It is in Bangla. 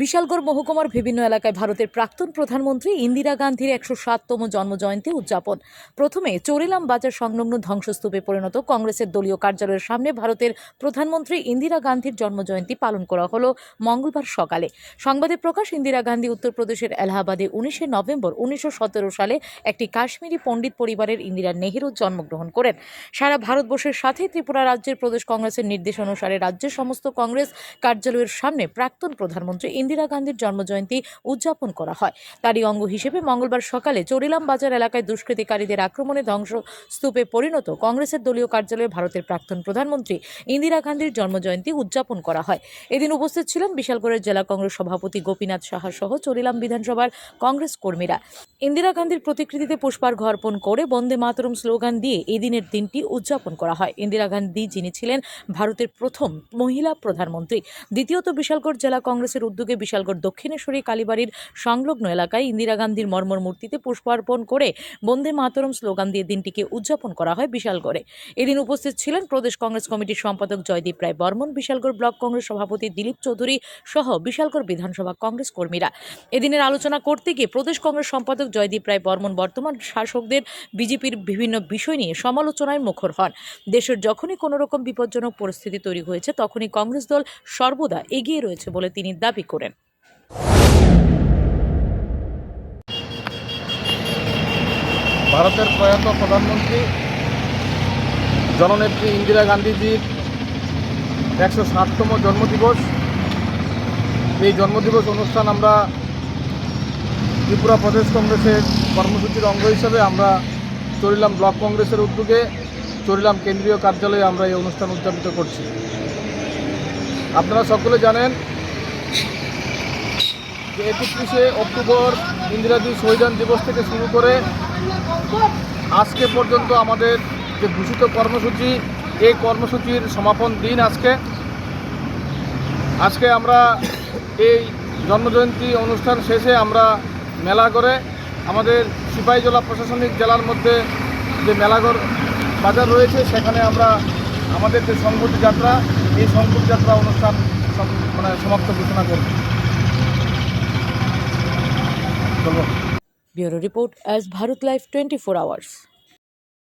বিশালগড় মহকুমার বিভিন্ন এলাকায় ভারতের প্রাক্তন প্রধানমন্ত্রী ইন্দিরা গান্ধীর একশো সাততম জন্মজয়ন্তী উদযাপন। প্রথমে চোরেলাম বাজার সংলগ্ন ধ্বংসস্তূপে পরিণত কংগ্রেসের দলীয় কার্যালয়ের সামনে ভারতের প্রধানমন্ত্রী ইন্দিরা গান্ধীর জন্মজয়ন্তী পালন করা হলো মঙ্গলবার সকালে। সংবাদে প্রকাশ, ইন্দিরা গান্ধী উত্তরপ্রদেশের এলাহাবাদে উনিশে নভেম্বর উনিশশো সতেরো সালে একটি কাশ্মীরি পণ্ডিত পরিবারের ইন্দিরা নেহেরু জন্মগ্রহণ করেন। সারা ভারতবর্ষের সাথে ত্রিপুরা রাজ্যের প্রদেশ কংগ্রেসের নির্দেশ অনুসারে রাজ্যের সমস্ত কংগ্রেস কার্যালয়ের সামনে প্রাক্তন প্রধানমন্ত্রী ইন্দিরা গান্ধীর জন্মজয়ন্তী উদযাপন করা হয়। তারই অঙ্গ হিসেবে মঙ্গলবার সকালে চরিলাম বাজার এলাকায় দুষ্কৃতিকারীদের আক্রমণে ধ্বংসস্তূপে পরিণত কংগ্রেসের দলীয় কার্যালয়ে ভারতের প্রাক্তন প্রধানমন্ত্রী ইন্দিরা গান্ধীর জন্মজয়ন্তী উদযাপন করা হয়। এদিন উপস্থিত ছিলেন বিশালগড়ের জেলা কংগ্রেস সভাপতি গোপীনাথ সাহা সহ চরিলাম বিধানসভার কংগ্রেস কর্মীরা। ইন্দিরা গান্ধীর প্রতিকৃতিতে পুষ্পার্ঘ অর্পণ করে বন্দে মাতরম স্লোগান দিয়ে এই দিনের দিনটি উদযাপন করা হয়। ইন্দিরা গান্ধী যিনি ছিলেন ভারতের প্রথম মহিলা প্রধানমন্ত্রী। দ্বিতীয়ত বিশালগড় জেলা কংগ্রেসের উদ্যোগে বিশালগড় দক্ষিণেশ্বরী কালীবাড়ির সংলগ্ন এলাকায় ইন্দিরা গান্ধীর মর্মর মূর্তিতে পুষ্পার্পণ করে বন্দে মাতরম স্লোগান দিয়ে দিনটিকে উদযাপন করা হয় বিশালগড়ে। এদিন উপস্থিত ছিলেন প্রদেশ কংগ্রেস কমিটির সম্পাদক জয়দীপ রায় বর্মন, বিশালগড় ব্লক কংগ্রেস সভাপতি দিলীপ চৌধুরী সহ বিশালগড় বিধানসভা কংগ্রেস কর্মীরা। এদিনের আলোচনা করতে গিয়ে প্রদেশ কংগ্রেস সম্পাদক জয়দীপ রায় বর্মন বর্তমান শাসকদের বিজেপির বিভিন্ন বিষয় নিয়ে সমালোচনায় মুখর হন। দেশের যখনই কোনো রকম বিপজ্জনক পরিস্থিতি তৈরি হয়েছে, তখনই কংগ্রেস দল সর্বদা এগিয়ে রয়েছে বলে তিনি দাবি করেন। ভারতের প্রয়াত প্রধানমন্ত্রী, জননেত্রী ইন্দিরা গান্ধীজির একশো ষাটতম জন্মদিবস। এই জন্মদিবস অনুষ্ঠান আমরা ত্রিপুরা প্রদেশ কংগ্রেসের কর্মসূচির অঙ্গ হিসেবে আমরা চরিলাম ব্লক কংগ্রেসের উদ্যোগে, চরিলাম কেন্দ্রীয় কার্যালয়ে আমরা এই অনুষ্ঠান উদযাপিত করছি। আপনারা সকলে জানেন যে একত্রিশে অক্টোবর ইন্দিরাজি শহীদান দিবস থেকে শুরু করে আজকে পর্যন্ত আমাদের যে ঘোষিত কর্মসূচি, এই কর্মসূচির সমাপন দিন আজকে। আজকে আমরা এই জন্মজয়ন্তী অনুষ্ঠান শেষে আমরা মেলা করে আমাদের সিপাহীজলা প্রশাসনিক জেলার মধ্যে যে মেলাঘর বাজার রয়েছে, সেখানে আমরা আমাদের যে সংহতি যাত্রা, এই সংহতি যাত্রা অনুষ্ঠান মানে সমাপ্ত ঘোষণা করব। Bureau report Aaj Bharat live twenty four hours.